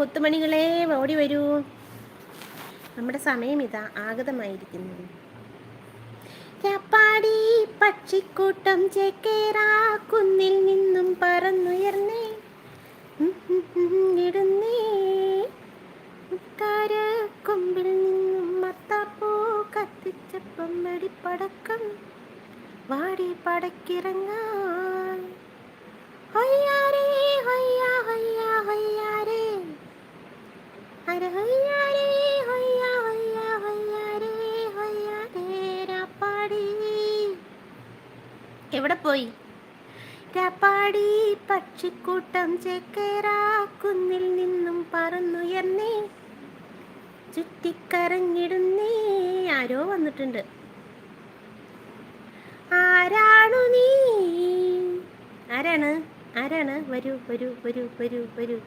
മുത്തുമണികളെ ഓടി വരൂ. നമ്മുടെ സമയം ഇതാ ആഗതമായിരിക്കുന്നു. ചപ്പാടി പക്ഷിക്കൂട്ടം ചേക്കേറാ കുന്നിൽ നിന്നും പറന്നുയർന്നേ. ഇടുന്നേ. കൊമ്പിൽ നിന്നും മത്താപ്പൂ കത്തിച്ചപ്പം വെടിപ്പടക്കം വാടി പടക്കിറങ്ങാൻ. ഹൊയ്യാരേ എവിടെ പോയി? രാപ്പാടി പക്ഷിക്കൂട്ടം ചേക്കേറാ കുന്നിൽ നിന്നും പറന്നുയർന്നേ. ചുറ്റിക്കറങ്ങിടുന്നേ ആരോ വന്നിട്ടുണ്ട്. ആരാണു നീ? ആരാണ്? ആരാണ്? വരൂ വരൂ വരൂ വരൂ വരൂ.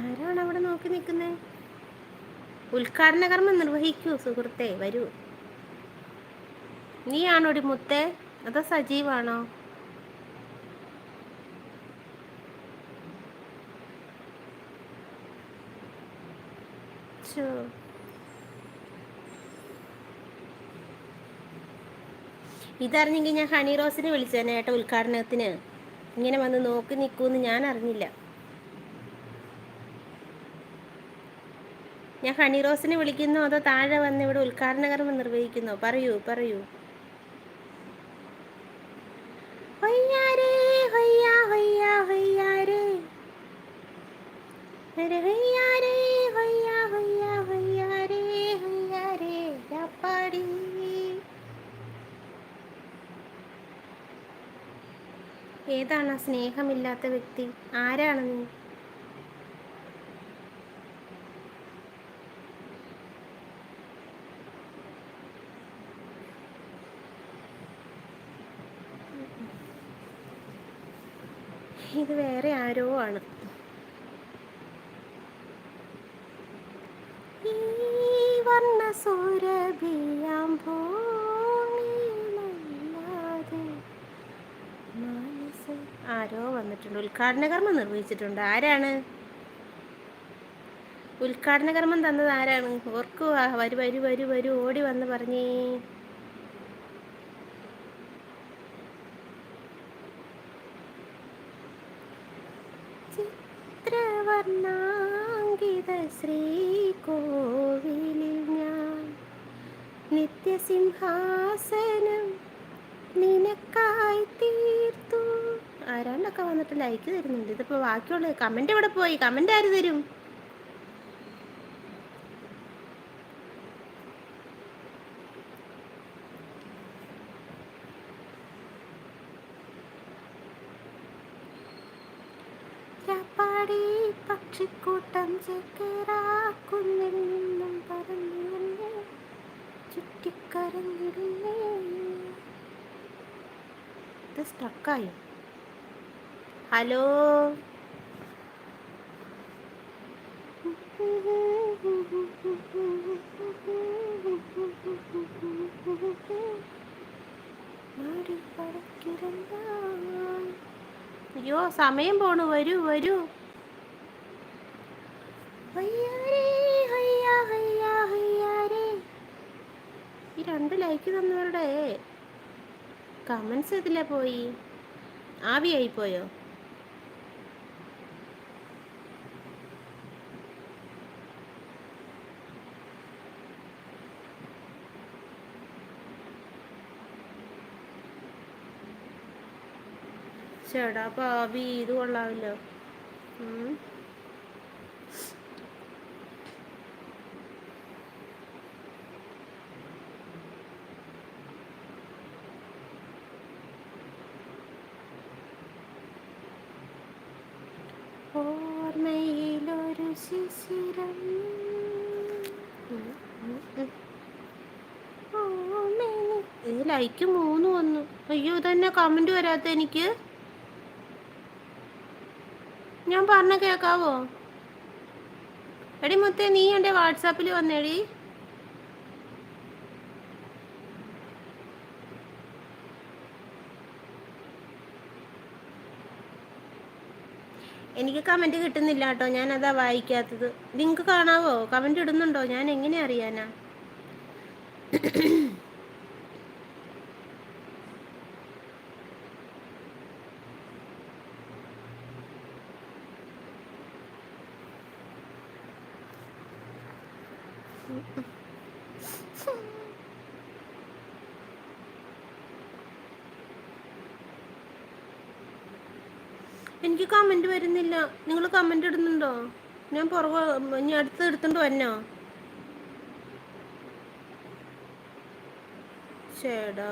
ആരാണ് അവിടെ നോക്കി നിൽക്കുന്നത് ഉദ്ഘാടന കർമ്മം നിർവഹിക്കൂ സുഹൃത്തെ വരൂ. നീയാണോടി മുത്തേ? അതോ സജീവാണോ? ഇതറിഞ്ഞെങ്കിൽ ഞാൻ ഹണി റോസിനെ വിളിച്ചേനെ ഉദ്ഘാടനത്തിന് ഇങ്ങനെ വന്ന് നോക്കി നിൽക്കൂന്ന് ഞാൻ അറിഞ്ഞില്ല. ഞാൻ ഹണി റോസിനെ വിളിക്കുന്നു അതോ താഴെ വന്ന് ഇവിടെ ഉദ്ഘാടന കർമ്മം നിർവഹിക്കുന്നു? പറയൂ പറയൂ. ഏതാണ് സ്നേഹമില്ലാത്ത വ്യക്തി? ആരാണ് നീ? ഇത് വേറെ ആരോ ആണ്. ഈ വർണ ആരോ വന്നിട്ടുണ്ട്. ഉദ്ഘാടന കർമ്മം നിർവഹിച്ചിട്ടുണ്ട്. ആരാണ്? ഉദ്ഘാടന കർമ്മം തന്നത് ആരാണ്? ഓർക്കുക വരൂ വരൂ വരൂ വരൂ. ഓടി വന്ന് പറഞ്ഞേ. ചിത്രവർണാങ്കിത ശ്രീകോവിലിൽ ഞാൻ നിത്യസിംഹാസനം നിനക്കായി തീർത്തു. ആരാണ്ടൊക്കെ വന്നിട്ട് ലൈക്ക് തരുന്നുണ്ട്? ഇതിപ്പോ ബാക്കിയുള്ള കമന്റ് എവിടെ പോയി? കമന്റ് ആര് തരും? ചാപ്പാടി പക്ഷിക്കൂട്ടം ചേക്കേറാക്കുന്നിൽ നിന്നും പറഞ്ഞു എന്നെ ചുറ്റിക്കരഞ്ഞിരുന്നേ ഇത് സ്റ്റക്കായി ഹലോ അയ്യോ സമയം പോണു. വരൂ വരൂ. ഈ രണ്ട് ലൈക്ക് തന്നവരുടെ കമൻസ് ഇതിലെ പോയി? ആവിയായി പോയോ? ചേടാ ആവി ഇത് കൊള്ളാമല്ലോ. ശിശിരം ലൈക്ക് മൂന്ന് വന്നു. അയ്യോ ഇതന്നെ കമന്റ് വരാത്ത എനിക്ക്. ഞാൻ പറഞ്ഞ കേക്കാവോ? എടി മുത്തേ നീ എന്റെ വാട്സാപ്പിൽ വന്നേടി. എനിക്ക് കമന്റ് കിട്ടുന്നില്ല കേട്ടോ. അതാ വായിക്കാത്തത്. നിങ്ങൾക്ക് കാണാവോ? കമന്റ് ഇടുന്നുണ്ടോ? ഞാൻ എങ്ങനെ അറിയാനാ? എനിക്ക് കമന്റ് വരുന്നില്ല. നിങ്ങൾ കമന്റ് ഇടുന്നുണ്ടോ? ഞാൻ പുറകെ ഞാൻ അടുത്ത് എടുത്തുണ്ടോ എന്നോ ചേടാ.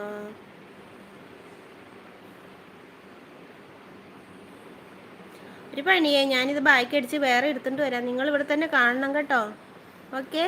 ഒരു പണിയേ ഞാനിത് ബാക്കി അടിച്ച് വേറെ എടുത്തുകൊണ്ട് വരാം. നിങ്ങൾ ഇവിടെ തന്നെ കാണണം കേട്ടോ. ഓക്കെ?